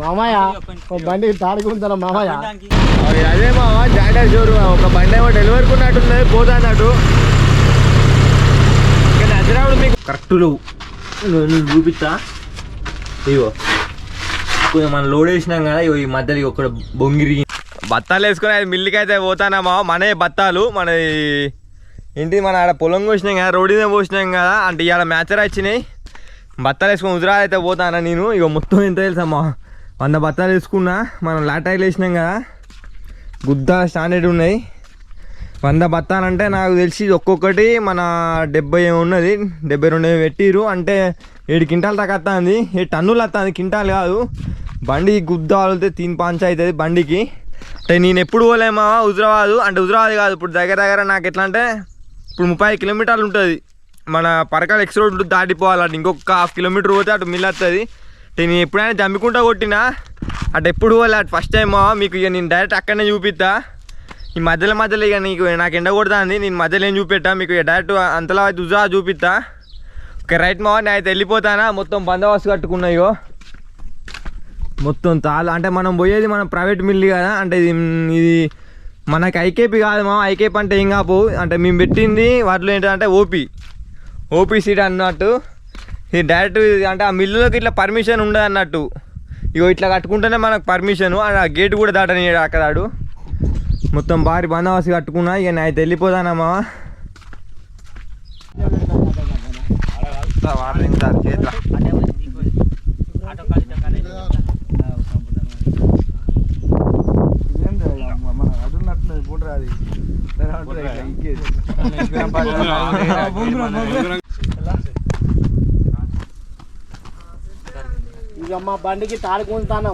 మామయ్య ఒక బండి తాడుకుంటారా మామయ్య? అదే మావా జాండర్ షోరు ఒక బండి ఏమో డెలివరీ కొన్నట్టున్నది పోతా అన్నట్టు. కానీ అజరావుడు మీకు కరెక్ట్ చూపిస్తా. ఇవో కొంచెం మనం లోడ్ వేసినాం కదా ఇగో ఈ మధ్యలో ఒక బొంగిరి. బత్తాలు వేసుకొని అది మిల్లికి అయితే పోతానా మావ? మనే బత్తాలు మన ఏంటి మన ఆడ పొలం కోసినాం కదా రోడ్డు మీద పోసినాం కదా అంటే ఇవాళ మ్యాచర్ వచ్చినాయి బత్తాలు వేసుకొని ఉజరాలు అయితే పోతానా నేను? ఇక మొత్తం ఎంత తెలుసా వంద బత్తాలు వేసుకున్నా మనం లాటాయిలు వేసినాం కదా. గుద్ద స్టాండర్డ్ ఉన్నాయి. వంద బత్తాలంటే నాకు తెలిసి ఒక్కొక్కటి మన డెబ్బై ఉన్నది డెబ్బై రెండు పెట్టిరు అంటే ఏడు క్వింటాలు దాకా వస్తుంది ఏడు టన్నులు వస్తుంది క్వింటాలు కాదు. బండి గుద్ద వాళ్ళతే తీన్ పంచ అవుతుంది బండికి. అంటే నేను ఎప్పుడు పోలేమా హుజరాబాదు? అంటే హుజరాబాద్ కాదు ఇప్పుడు దగ్గర దగ్గర నాకు ఎట్లా అంటే ఇప్పుడు ముప్పై కిలోమీటర్లు ఉంటుంది. మన పరకాల ఎక్స్ రోడ్ దాటిపోవాలంటే ఇంకొక హాఫ్ కిలోమీటర్ పోతే అటు మిల్ వస్తుంది నేను ఎప్పుడైనా జమ్మికుంటా కొట్టినా అటు ఎప్పుడు పోలే అటు ఫస్ట్ టైం మీకు ఇక నేను డైరెక్ట్ అక్కడనే చూపిస్తా ఈ మధ్యలో మధ్యలో ఇక నీకు నాకు ఎండ కొడుతుంది నేను మధ్యలో ఏం చూపెట్టా మీకు ఇక డైరెక్ట్ అంతలా అయితే ఉజా చూపిస్తా ఓకే రైట్ మావా నేను అయితే వెళ్ళిపోతానా మొత్తం బందోబస్తు కట్టుకున్నాయో మొత్తం తాళ అంటే మనం పోయేది మనం ప్రైవేట్ మిల్ కదా అంటే ఇది ఇది మనకి ఐకేపీ కాదు మా ఐకేపీ అంటే ఏం కాపు అంటే మేము పెట్టింది వాటిలో ఏంటంటే ఓపీ. ఓపీ సీట్ అన్నట్టు. ఇది డైరెక్ట్ ఇది అంటే ఆ మిల్లులోకి ఇట్లా పర్మిషన్ ఉండదు అన్నట్టు. ఇగో ఇట్లా కట్టుకుంటేనే మనకు పర్మిషన్. ఆ గేట్ కూడా దాటని అక్కడ ఆడు. మొత్తం భారీ బందోబస్తు కట్టుకున్నా. ఇక నేను అయితే వెళ్ళిపోతానమ్మా ఇక మా బండికి తాడుకుంటాను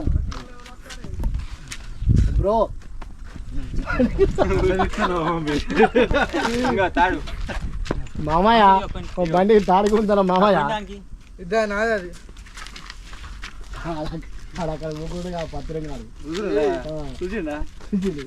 బ్రో. మామయ్య ఒక బండికి తాడుకుంటారా మామయ్య. ఇద్దా నాది అది. అక్కడ ముగ్గురు పత్రం కాదు. చూసిందా చూసిండు.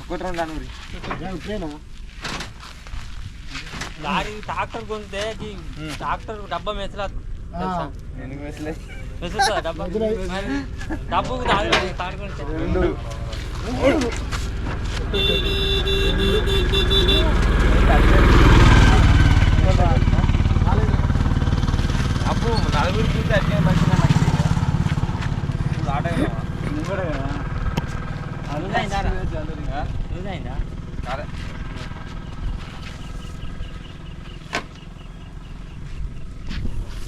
ఒకటి రెండు అనుగురి లారీ ట్రాక్టర్ కొంటే ట్రాక్టర్ డబ్బా మెసలాదు మెసులుతుందా డబ్బా? అప్పు నలుగురికి చూస్తే అట్లే మంచిగా ఆట అయిందా అయిందా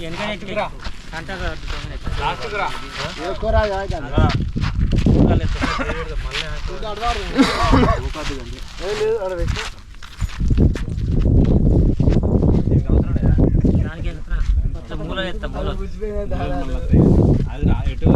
వెనకనే అంటారు ఎక్కువ రాదు కాదు. మూల ఎత్తా మూల అది రా ఎటు?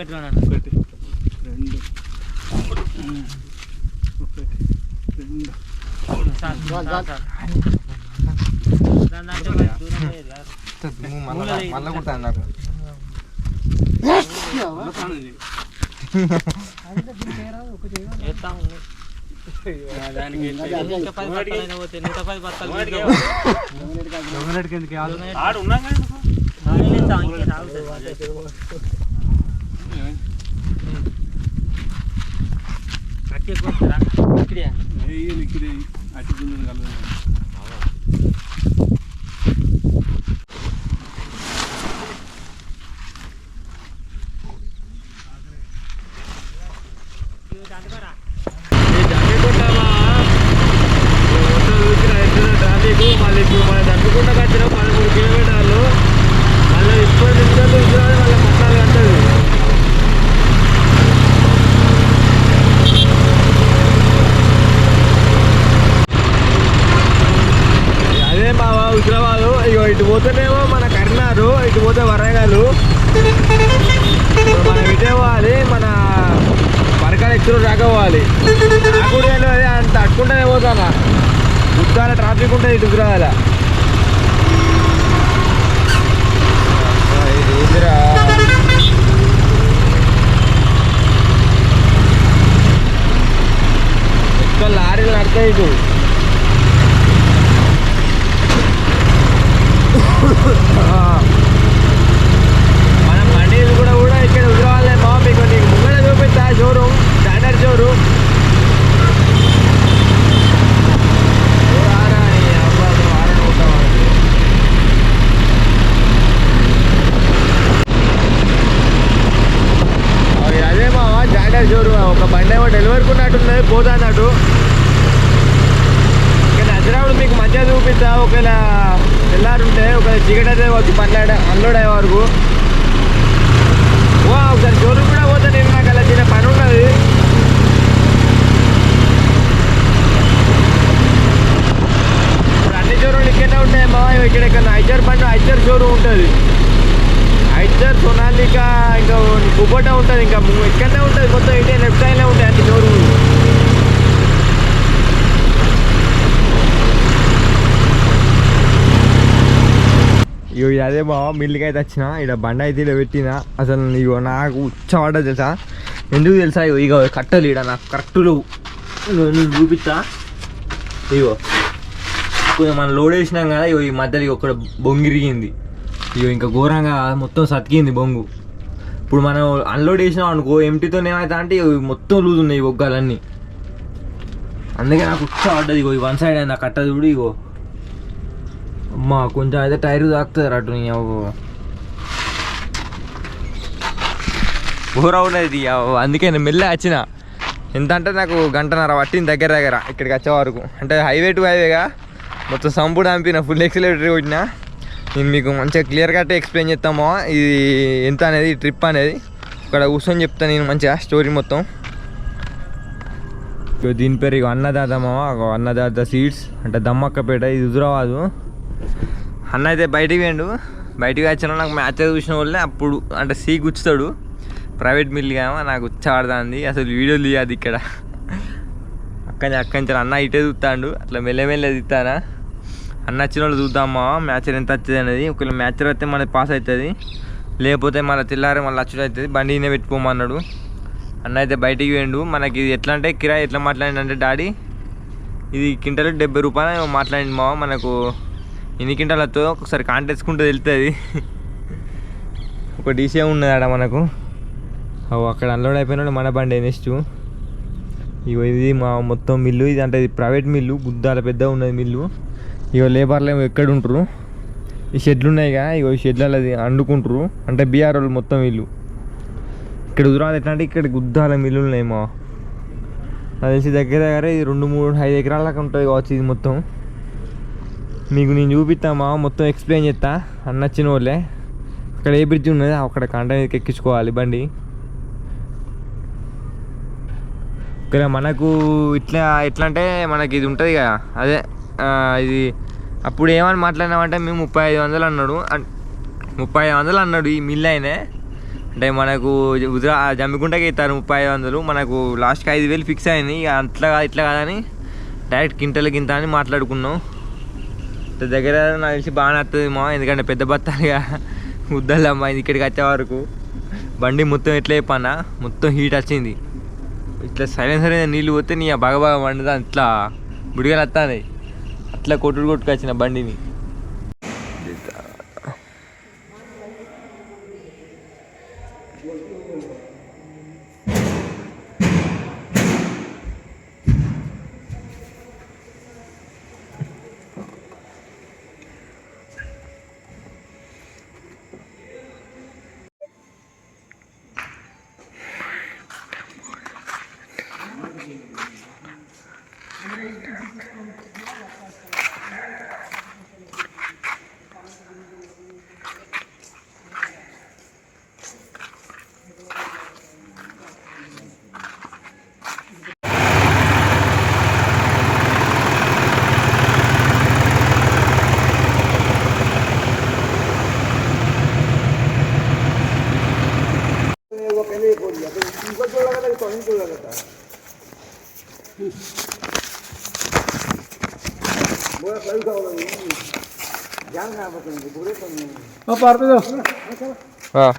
ఒకటి రెండు ఒకటి రెండు. ఒకటి. మళ్ళీ కుట్టాను నాకు ఎత్తాం. దానికి నూట పది బత్తాలైనా పోతే నూట పది బత్తాలు తీసుకుపో. ఆడు ఉన్నాం కదా ఆడనే ఎత్తాం, ఇంకేం మళ్ళీ ఇప్పుడు మన పదమూడు కిలోమీటర్లు. మళ్ళీ ఇప్పుడు నిమిషాలు మళ్ళీ పద్నాలుగు గంటలు అదే మావా హుజరాబాదు ఇగో ఇటు పోతేనేమో మన కరీంనగర్ ఇటు పోతే వరంగల్ ఇప్పుడు మనం ఇటే పోవాలి మన పరకాల రావాలి అంత అట్టుకుంటేనే పోతానా? గుద్దాల ట్రాఫిక్ ఉంటుంది ఇటు హుజరాబాద్ ఇది ఏందిరా లారీలు నడతాయి ఇటు. మన బండిలు కూడా కూడా ఇక్కడ ఉద్రవాలే మా మీకు నీకు ముంగడ చూపిస్తా షోరూమ్ స్టాండర్డ్ జోరు అదే మావా జాండర్ షోరూమ్ ఒక బండి ఏమో డెలివరీ ఉన్నట్టున్నది పోతా అన్నట్టు ఇంకా నజరావుడు మీకు మంచిగా చూపిస్తా ఒకవేళ తెల్లారుంటే ఒకవేళ చీకటి అయితే వచ్చి పనిలాడ అన్లోడ్ అయ్యే వరకు ఓ ఒకసారి షోరూమ్ కూడా పోతే నేను నాకు అలా చిన్న పని ఉన్నది ఇప్పుడు అన్ని షోరూమ్లు ఇక్కడనే ఉంటాయి మా ఇక్కడ ఇక్కడ ఐచర్ బండి ఐచర్ షోరూమ్ ఉంటుంది ఐచర్ సొనాలిక ఇంకా కుబోటా ఉంటుంది ఇంకా ము- ఇక్కడనే ఉంటుంది మొత్తం ఇటే లెఫ్ట్ సైడ్లో ఉంటాయి అన్ని షోరూమ్లు ఇగో అదే బావ మిల్లుకి అయితే వచ్చిన ఇక్కడ బండ అయితే ఇలా పెట్టిన. అసలు ఇగో నాకు ఉచ్చవాడ తెలుసా? ఎందుకు తెలుసా ఇగో? ఇగో కట్టలు ఇక్కడ నాకు కరెక్టులు లేవు ఇగో నేను చూపిస్తా. ఇగో. కొంచెం మనం లోడ్ వేసినాం కదా ఇగో ఈ మధ్యలో ఇగో ఒకటి బొంగిరిగింది ఇగో ఇంకా ఘోరంగా మొత్తం సతికింది బొంగు. ఇప్పుడు మనం అన్లోడ్ చేసినాం అనుకో ఎంటీతో ఏమైతే అంటే ఇగో ఇవి మొత్తం లూజ్ ఉన్నాయి ఈ బొగ్గాలన్నీ అందుకే నాకు ఉచ్చ పడ్డది ఇగో ఈ వన్ సైడ్ అయినా కట్టదు చూడు ఇగో. అమ్మా కొంచెం అయితే టైర్ తాకుతుంది అటు నీ అవ్వ. ఉన్నది అందుకే నేను మెల్ల వచ్చిన. ఎంత అంటే నాకు గంటన్నర పట్టింది దగ్గర దగ్గర ఇక్కడికి వచ్చే వరకు. అంటే హైవే టు హైవేగా మొత్తం సంపుడు అంపిన ఫుల్ ఎక్సిలేటర్ కొట్టిన. నేను మీకు మంచిగా క్లియర్ కట్టే ఎక్స్ప్లెయిన్ చేస్తామో ఇది ఎంత అనేది ట్రిప్ అనేది. ఇక్కడ కూర్చొని చెప్తాను నేను మంచిగా స్టోరీ మొత్తం. ఇగో దీని పేరు ఇక అన్నదాత మామ అన్నదాత సీడ్స్ అంటే దమ్మక్కపేట ఇది హుజురాబాదు. అన్న అయితే బయటికి వేయండు బయటికి వచ్చిన నాకు మ్యాచ్ చూసిన వాళ్ళే. అప్పుడు అంటే సీ గుచ్చుతాడు. ప్రైవేట్ మిల్ నాకు ఉచ్చాడుతుంది. అసలు వీడియోలు తీయదు ఇక్కడ. అక్కడి అక్కడి అన్న ఇటే చూస్తాడు. అట్లా మెల్లమెల్ల తీస్తానా? అన్న వచ్చిన వాళ్ళు చూద్దామా మ్యాచ్ ఎంత వచ్చేది అనేది. ఒకవేళ మ్యాచ్ వస్తే మనకి పాస్ అవుతుంది. లేకపోతే మళ్ళీ తెల్లారి మళ్ళీ అచ్చుడు అవుతుంది. బండి ఈయన పెట్టుకోమన్నాడు. అన్న అయితే బయటికి వేయండు మనకి ఇది ఎట్లా అంటే కిరాయి ఎట్లా మాట్లాడిందంటే డాడీ ఇది క్వింటల్ డెబ్బై రూపాయలు మాట్లాడింది మావ. మనకు ఎన్ని క్వింటాలు వస్తుందో ఒకసారి కాంటెస్కుంటే వెళ్తుంది ఒక డీసీఏ ఉన్నది ఆడ మనకు. అవు అక్కడ అన్లోడ్ అయిపోయినాడు మన బండి నెక్స్ట్ ఇగో ఇది మా మొత్తం మిల్లు ఇది అంటే ఇది ప్రైవేట్ మిల్లు గుద్దాల పెద్ద ఉన్నది మిల్లు. ఇగో లేబర్లు ఏమో ఎక్కడ ఉంటారు? ఈ షెడ్లు ఉన్నాయిగా ఇగో ఈ షెడ్లలో అది అండుకుంటారు. అంటే బీఆర్ వాళ్ళు మొత్తం వీళ్ళు ఇక్కడ ఉదరాలు ఎట్లా అంటే ఇక్కడ గుద్దాల మిల్లులు ఉన్నాయి మా. అది తెలిసి దగ్గర దగ్గర ఇది రెండు మూడు ఐదు ఎకరాల దాకా ఉంటుంది కావచ్చు ఇది మొత్తం. మీకు నేను చూపిస్తామా మొత్తం ఎక్స్ప్లెయిన్ చేస్తా. అన్న వచ్చిన వాళ్ళే అక్కడ ఏ బ్రిడ్జ్ ఉన్నది? అక్కడ కంట మీదకి ఎక్కించుకోవాలి బండి. ఇక్కడ మనకు ఇట్లా ఎట్లా అంటే మనకి ఇది ఉంటుంది కదా అదే ఇది అప్పుడు ఏమని మాట్లాడినామంటే మేము ముప్పై ఐదు వందలు అన్నాడు. ముప్పై ఐదు వందలు అన్నాడు ఈ మిల్ అయినే. అంటే మనకు ఉదరా జమ్మికుంటకి ఇస్తారు ముప్పై ఐదు వందలు. మనకు లాస్ట్కి ఐదు వేలు ఫిక్స్ అయింది. ఇక అట్లా కాదు ఇట్లా కాదని డైరెక్ట్ కింటలకి ఇంత అని మాట్లాడుకున్నాం. దగ్గర నాకు తెలిసి బాగానే వస్తుంది మా ఎందుకంటే పెద్ద బత్తాలుగా ఉద్దల్లమ్మ ఇక్కడికి వచ్చే వరకు. బండి మొత్తం ఎట్లా చెప్పన్నా మొత్తం హీట్ వచ్చింది. ఇట్లా సరైన మీద నీళ్ళు పోతే నీ బాగా బాగా వండుదా ఇట్లా బుడిగలు వస్తుంది అట్లా కొట్టుడు కొట్టుకొచ్చిన బండిని.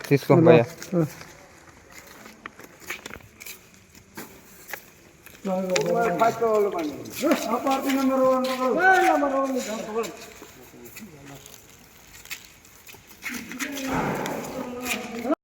తీసుకో భయ్యా ఫస్ట్ వాళ్ళు పండి. ఆ party number one number one